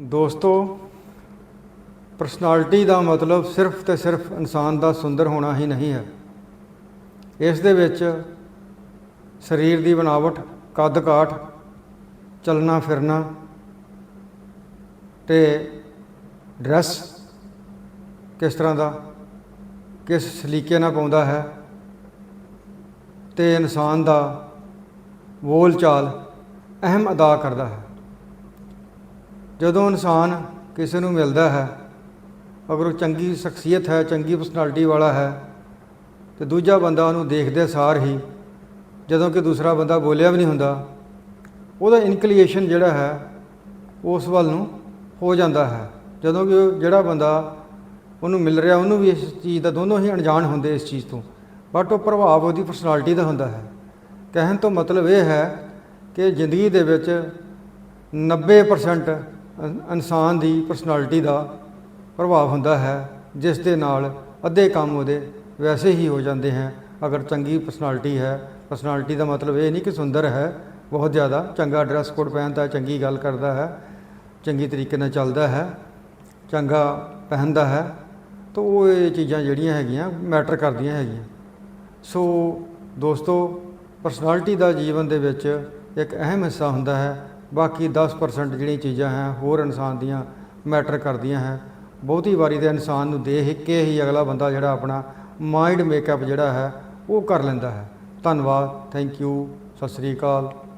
ਦੋਸਤੋ ਪਰਸਨੈਲਿਟੀ ਦਾ ਮਤਲਬ ਸਿਰਫ ਤੇ ਸਿਰਫ ਇਨਸਾਨ ਦਾ ਸੁੰਦਰ ਹੋਣਾ ਹੀ ਨਹੀਂ ਹੈ। ਇਸ ਦੇ ਵਿੱਚ ਸਰੀਰ ਦੀ ਬਣਾਵਟ ਕੱਦ ਕਾਠ ਚੱਲਣਾ ਫਿਰਨਾ ਤੇ ਡਰੈਸ ਕਿਸ ਤਰ੍ਹਾਂ ਦਾ, ਕਿਸ ਸਲੀਕੇ ਨਾਲ ਪਾਉਂਦਾ ਹੈ ਤੇ ਇਨਸਾਨ ਦਾ ਬੋਲ ਚਾਲ ਅਹਿਮ ਅਦਾ ਕਰਦਾ ਹੈ। ਜਦੋਂ ਇਨਸਾਨ ਕਿਸੇ ਨੂੰ ਮਿਲਦਾ ਹੈ, ਅਗਰ ਉਹ ਚੰਗੀ ਸ਼ਖਸੀਅਤ ਹੈ, ਚੰਗੀ ਪਰਸਨੈਲਿਟੀ ਵਾਲਾ ਹੈ, ਤੇ ਦੂਜਾ ਬੰਦਾ ਉਹਨੂੰ ਦੇਖਦੇ ਸਾਰ ਹੀ ਜਦੋਂ ਕਿ ਦੂਸਰਾ ਬੰਦਾ ਬੋਲਿਆ ਵੀ ਨਹੀਂ ਹੁੰਦਾ, ਉਹਦਾ ਇਨਕਲੀਏਸ਼ਨ ਜਿਹੜਾ ਹੈ, ਉਸ ਵੱਲ ਨੂੰ ਹੋ ਜਾਂਦਾ ਹੈ। ਜਦੋਂ ਕਿ ਜਿਹੜਾ ਬੰਦਾ ਉਹਨੂੰ ਮਿਲ ਰਿਹਾ, ਉਹਨੂੰ ਵੀ ਇਸ ਚੀਜ਼ ਦਾ ਦੋਨੋਂ ਹੀ ਅਣਜਾਣ ਹੁੰਦੇ ਇਸ ਚੀਜ਼ ਤੋਂ ਬਟ ਉਹ ਪ੍ਰਭਾਵ ਉਹਦੀ ਪਰਸਨੈਲਿਟੀ ਦਾ ਹੁੰਦਾ ਹੈ। ਕਹਿਣ ਤੋਂ ਮਤਲਬ ਇਹ ਹੈ ਕਿ ਜ਼ਿੰਦਗੀ ਦੇ ਵਿੱਚ 90% ਇਨਸਾਨ ਦੀ ਪਰਸਨੈਲਿਟੀ ਦਾ ਪ੍ਰਭਾਵ ਹੁੰਦਾ ਹੈ, ਜਿਸ ਦੇ ਨਾਲ ਅੱਧੇ ਕੰਮ ਉਹਦੇ ਵੈਸੇ ਹੀ ਹੋ ਜਾਂਦੇ ਹਨ ਅਗਰ ਚੰਗੀ ਪਰਸਨੈਲਿਟੀ ਹੈ ਪਰਸਨੈਲਿਟੀ ਦਾ ਮਤਲਬ ਇਹ ਨਹੀਂ ਕਿ ਸੁੰਦਰ ਹੈ, ਬਹੁਤ ਜ਼ਿਆਦਾ ਚੰਗਾ ਡਰੈਸ ਕੋਡ ਪਹਿਨਦਾ ਹੈ ਚੰਗੀ ਗੱਲ ਕਰਦਾ ਹੈ, ਚੰਗੀ ਤਰੀਕੇ ਨਾਲ ਚੱਲਦਾ ਹੈ, ਚੰਗਾ ਪਹਿਨਦਾ ਹੈ, ਤਾਂ ਉਹ ਇਹ ਚੀਜ਼ਾਂ ਜਿਹੜੀਆਂ ਹੈਗੀਆਂ ਮੈਟਰ ਕਰਦੀਆਂ ਹੈਗੀਆਂ। ਸੋ ਦੋਸਤੋ ਪਰਸਨੈਲਿਟੀ ਦਾ ਜੀਵਨ ਦੇ ਵਿੱਚ ਇੱਕ ਅਹਿਮ ਹਿੱਸਾ ਹੁੰਦਾ ਹੈ ਬਾਕੀ 10% ਜਿਹੜੀਆਂ ਚੀਜ਼ਾਂ ਹੈ, ਹੋਰ ਇਨਸਾਨ ਦੀਆਂ ਮੈਟਰ ਕਰਦੀਆਂ ਹੈ। ਬਹੁਤੀ ਵਾਰੀ ਤੇ ਇਨਸਾਨ ਨੂੰ ਦੇਖ ਕੇ ਹੀ ਅਗਲਾ ਬੰਦਾ ਜਿਹੜਾ ਆਪਣਾ ਮਾਈਂਡ ਮੇਕਅਪ ਜਿਹੜਾ ਹੈ, ਉਹ ਕਰ ਲੈਂਦਾ ਹੈ। ਧੰਨਵਾਦ thank you Sat Sri Akal.